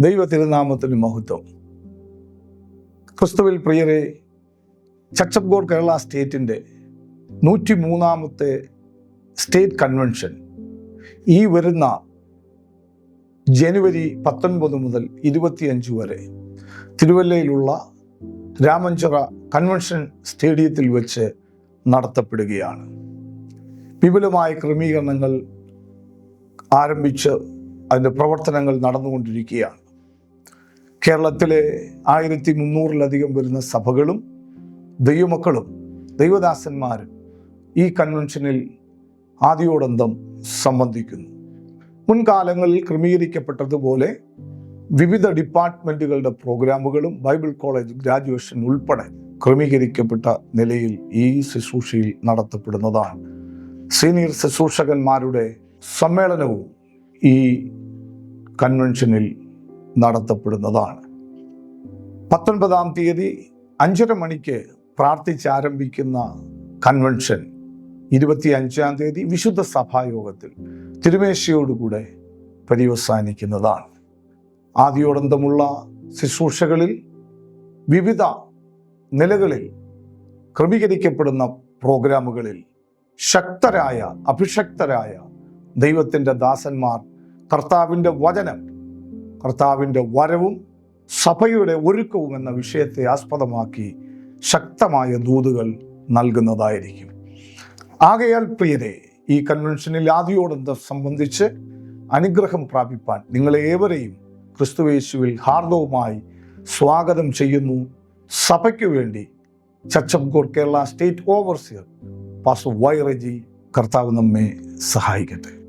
ദൈവ തിരുനാമത്തിന് മഹത്വം. ക്രിസ്തുവിൽ പ്രിയരെ ചർച്ച് കേരള സ്റ്റേറ്റിന്റെ നൂറ്റി മൂന്നാമത്തെ സ്റ്റേറ്റ് കൺവെൻഷൻ ഈ വരുന്ന ജനുവരി പത്തൊൻപത് മുതൽ ഇരുപത്തിയഞ്ച് വരെ തിരുവല്ലയിലുള്ള രാമഞ്ചിറ കൺവെൻഷൻ സ്റ്റേഡിയത്തിൽ വെച്ച് നടത്തപ്പെടുകയാണ്. വിപുലമായ ക്രമീകരണങ്ങൾ ആരംഭിച്ച് അതിന്റെ പ്രവർത്തനങ്ങൾ നടന്നുകൊണ്ടിരിക്കുകയാണ്. കേരളത്തിലെ ആയിരത്തി മുന്നൂറിലധികം വരുന്ന സഭകളും ദൈവമക്കളും ദൈവദാസന്മാരും ഈ കൺവെൻഷനിൽ ആദ്യോടന്തം സംബന്ധിക്കുന്നു. മുൻകാലങ്ങളിൽ ക്രമീകരിക്കപ്പെട്ടതുപോലെ വിവിധ ഡിപ്പാർട്ട്മെന്റുകളുടെ പ്രോഗ്രാമുകളും ബൈബിൾ കോളേജ് ഗ്രാജുവേഷൻ ഉൾപ്പെടെ ക്രമീകരിക്കപ്പെട്ട നിലയിൽ ഈ ശുശ്രൂഷയിൽ നടത്തപ്പെടുന്നതാണ്. സീനിയർ ശുശ്രൂഷകന്മാരുടെ സമ്മേളനവും ഈ കൺവെൻഷനിൽ നടത്തപ്പെടുന്നതാണ്. പത്തൊൻപതാം തീയതി അഞ്ചര മണിക്ക് പ്രാർത്ഥിച്ചാരംഭിക്കുന്ന കൺവെൻഷൻ ഇരുപത്തി അഞ്ചാം തീയതി വിശുദ്ധ സഭായോഗത്തിൽ തിരുമേശയോടുകൂടെ പര്യവസാനിക്കുന്നതാണ്. ആദ്യോടന്തമുള്ള ശുശ്രൂഷകളിൽ വിവിധ നിലകളിൽ ക്രമീകരിക്കപ്പെടുന്ന പ്രോഗ്രാമുകളിൽ ശക്തരായ അഭിഷക്തരായ ദൈവത്തിന്റെ ദാസന്മാർ കർത്താവിന്റെ വചനം കർത്താവിന്റെ വരവും സഭയുടെ ഒരുക്കവും എന്ന വിഷയത്തെ ആസ്പദമാക്കി ശക്തമായ ദൂതുകൾ നൽകുന്നതായിരിക്കും. ആകയാൽ പ്രിയരെ ഈ കൺവെൻഷനിൽ ആദ്യോടന്തം സംബന്ധിച്ച് അനുഗ്രഹം പ്രാപിപ്പാൻ നിങ്ങളെ ഏവരെയും ക്രിസ്തുവേശുവിൽ ഹാർദവുമായി സ്വാഗതം ചെയ്യുന്നു. സഭയ്ക്ക് വേണ്ടി ചച്ചംകൂർ കേരള സ്റ്റേറ്റ് ഓവർസിയർ പാസ്റ്റർ വൈറജി കർത്താവ് നമ്മെ സഹായിക്കട്ടെ.